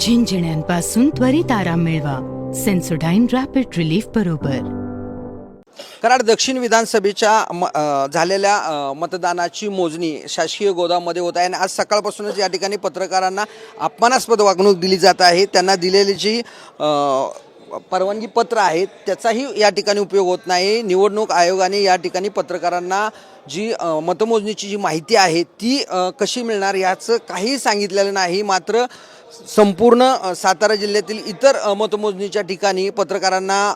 झिंझिण्यांपासून त्वरित आराम मिळवा. सेन्सोडाईन रॅपिड रिलीफ बरोबर. कराड दक्षिण विधानसभेच्या म झालेल्या मतदानाची मोजणी शासकीय गोदाममध्ये होत आहे आणि आज सकाळपासूनच या ठिकाणी पत्रकारांना अपमानास्पद वागणूक दिली जात आहे. त्यांना दिलेली जी आ, परवानगी पत्र आहेत त्याचाही या ठिकाणी उपयोग होत नाही. निवडणूक आयोगाने या ठिकाणी पत्रकारांना जी मतमोजणीची जी माहिती आहे ती कशी मिळणार याचं काही सांगितलेलं नाही. मात्र संपूर्ण सातारा जिल्ह्यातील इतर मतमोजणीच्या ठिकाणी पत्रकारांना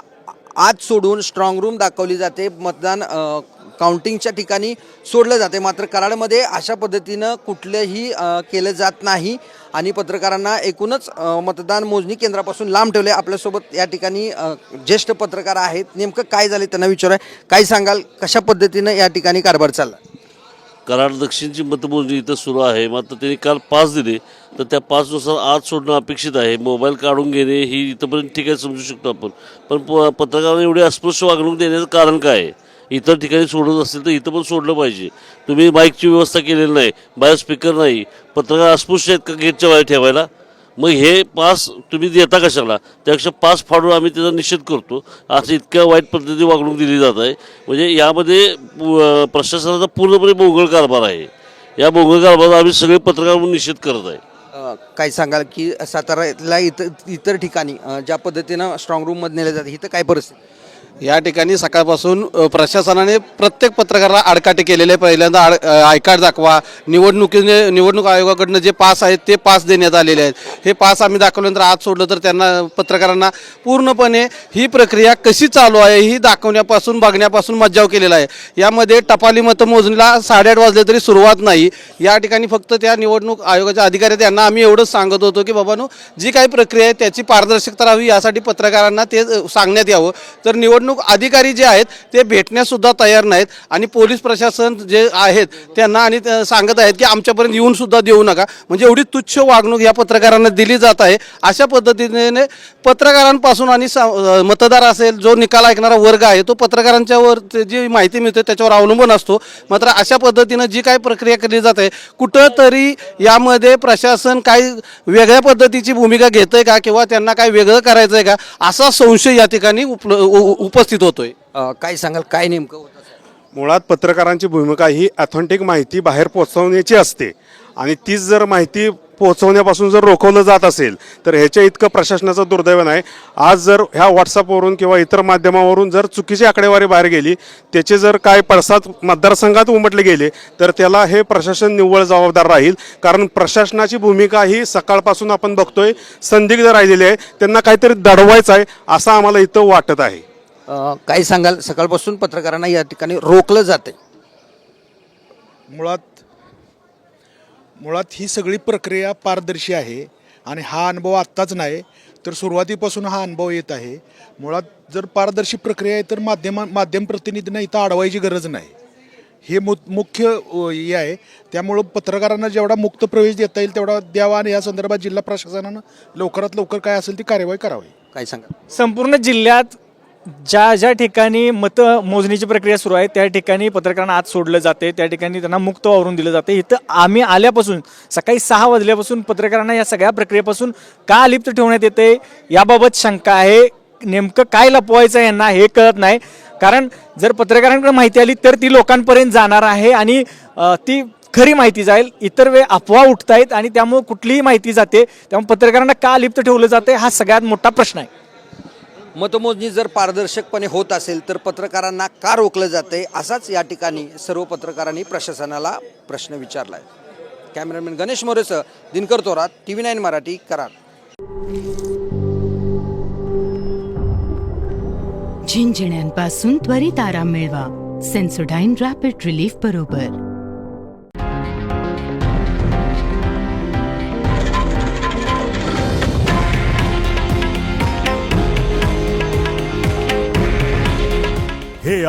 आत सोडून स्ट्रॉंग रूम दाखवली जाते. मतदान काउंटिंगच्या ठिकाणी सोडलं जाते. मात्र कराडमध्ये अशा पद्धतीनं कुठलंही केलं जात नाही. आणि पत्रकारांना एकूणच मतदान मोजणी केंद्रापासून लांब ठेवले आपल्यासोबत या ठिकाणी ज्येष्ठ पत्रकार आहेत. नेमकं काय झाले त्यांना विचारूया. काय सांगाल? कशा पद्धतीनं या ठिकाणी कारभार चालला? कराड दक्षिणची मतमोजणी इथं सुरू आहे. मात्र त्यांनी काल पाच दिले. तर त्या पाचनुसार आज सोडणं अपेक्षित आहे. मोबाईल काढून घेणे ही इथंपर्यंत ठीक आहे समजू शकतो आपण. पण प पत्रकारांना एवढी अस्पृश्य वागणूक देण्याचं कारण काय आहे? इतर ठिकाणी सोडत असेल तर इथं पण सोडलं पाहिजे. तुम्ही माईकची व्यवस्था केलेली नाही बाहेर स्पीकर नाही पत्रकार अस्पृश्य आहेत का गेटच्या बाहेर ठेवायला? मग हे पास तुम्ही देता कशाला? त्यापेक्षा पास फाडून आम्ही त्याचा निषेध करतो. असं इतक्या वाईट पद्धती वागणूक दिली जात आहे. म्हणजे यामध्ये पु- प्रशासनाचा पूर्णपणे मोगळ कारभार आहे. या मोगळ कारभाराचा आम्ही सगळे पत्रकार म्हणून निषेध करत आहे. काय सांगाल की साताऱ्याला इतर इतर ठिकाणी ज्या पद्धतीनं स्ट्रॉंग रूममध्ये नेलं जाते इथं काय परिस्थिती? या ठिकाणी सकाळपासून प्रशासनाने प्रत्येक पत्रकाराला आडकाठी केलेले आहे. पहिल्यांदा आड आय दाखवा. निवडणुकीने निवडणूक आयोगाकडनं जे पास आहेत ते पास देण्यात आलेले आहेत. हे पास आम्ही दाखवल्यानंतर आज सोडलं तर त्यांना पत्रकारांना पूर्णपणे ही प्रक्रिया कशी चालू आहे ही दाखवण्यापासून बघण्यापासून मज्जाव केलेला आहे. यामध्ये टपाली मतमोजणीला साडेआठ वाजले तरी सुरुवात नाही. या ठिकाणी फक्त त्या निवडणूक आयोगाच्या अधिकारी त्यांना यांना आम्ही एवढंच सांगत होतो की बाबानो जी काही प्रक्रिया आहे त्याची पारदर्शकता राहावी यासाठी पत्रकारांना ते सांगण्यात यावं. तर निवडणूक अधिकारी जे आहेत ते भेटण्यासुद्धा तयार नाहीत आणि पोलीस प्रशासन जे आहेत त्यांना आणि सांगत आहेत की आमच्यापर्यंत येऊन सुद्धा देऊ नका. म्हणजे एवढी तुच्छ वागणूक या पत्रकारांना दिली जात आहे. अशा पद्धतीने पत्रकारांपासून आणि मतदार असेल जो निकाल ऐकणारा वर्ग आहे तो पत्रकारांच्यावर जी माहिती मिळते त्याच्यावर अवलंबून असतो. मात्र अशा पद्धतीनं जी काही प्रक्रिया केली जाते कुठंतरी यामध्ये प्रशासन काही वेगळ्या पद्धतीची भूमिका घेतंय का? किंवा त्यांना काही वेगळं करायचं आहे का? असा संशय या ठिकाणी उपल उप उपस्थित होतोय. अ, काय सांगाल काय नेमकं होतं मुळात पत्रकारांची भूमिका ही ऑथेंटिक माहिती बाहेर पोहोचवण्याची असते. आणि तीच जर माहिती पोहोचवण्यापासून जर रोखवलं जात असेल तर ह्याच्या इतकं प्रशासनाचं दुर्दैव नाही. आज जर ह्या व्हॉट्सअपवरून किंवा इतर माध्यमावरून जर चुकीची आकडेवारी बाहेर गेली त्याचे जर काय पडसाद मतदारसंघात उमटले गेले तर त्याला हे प्रशासन निव्वळ जबाबदार राहील. कारण प्रशासनाची भूमिका ही सकाळपासून आपण बघतोय संदिग्ध राहिलेली आहे. त्यांना काहीतरी दडवायचं आहे असं आम्हाला इथं वाटत आहे. काय सांगाल? सकाळपासून पत्रकारांना या ठिकाणी रोखलं जाते मुळात मुळात ही सगळी प्रक्रिया पारदर्शी आहे आणि हा अनुभव आत्ताच नाही तर सुरुवातीपासून हा अनुभव येत आहे. मुळात जर पारदर्शी प्रक्रिया आहे तर माध्यम माध्यम प्रतिनिधींना इथं अडवायची गरज नाही. हे मु मुख्य हे आहे. त्यामुळं पत्रकारांना जेवढा मुक्त प्रवेश देता येईल तेवढा द्यावा आणि या संदर्भात जिल्हा प्रशासनानं लवकरात लवकर काय असेल ती कार्यवाही करावी. काय सांगाल? संपूर्ण जिल्ह्यात ज्या ज्या ठिकाणी मतं मोजणीची प्रक्रिया सुरू आहे त्या ठिकाणी पत्रकारांना आत सोडलं जाते त्या ठिकाणी त्यांना मुक्त वावरून दिलं जाते. इथं आम्ही आल्यापासून सकाळी सहा वाजल्यापासून पत्रकारांना या सगळ्या प्रक्रियेपासून का लिप्त ठेवण्यात येते याबाबत शंका आहे. नेमकं काय लपवायचं आहे यांना हे कळत नाही. कारण जर पत्रकारांकडे माहिती आली तर ती लोकांपर्यंत जाणार आहे आणि ती खरी माहिती जाईल. इतर वेळ अफवा उठत आहेत आणि त्यामुळे कुठलीही माहिती जाते त्यामुळे पत्रकारांना का लिप्त ठेवलं जाते हा सगळ्यात मोठा प्रश्न आहे. मतमोजणी जर पारदर्शकपणे होत असेल तर पत्रकारांना का रोखलं जाते असाच या ठिकाणी सर्व पत्रकारांनी प्रशासनाला प्रश्न विचारला आहे cameraman Ganesh मोरेसह Dinkar Torat T V nine Marathi Karad. झिंझिण्यांपासून त्वरित आराम मिळवा. सेन्सोडाईन रॅपिड रिलीफ बरोबर.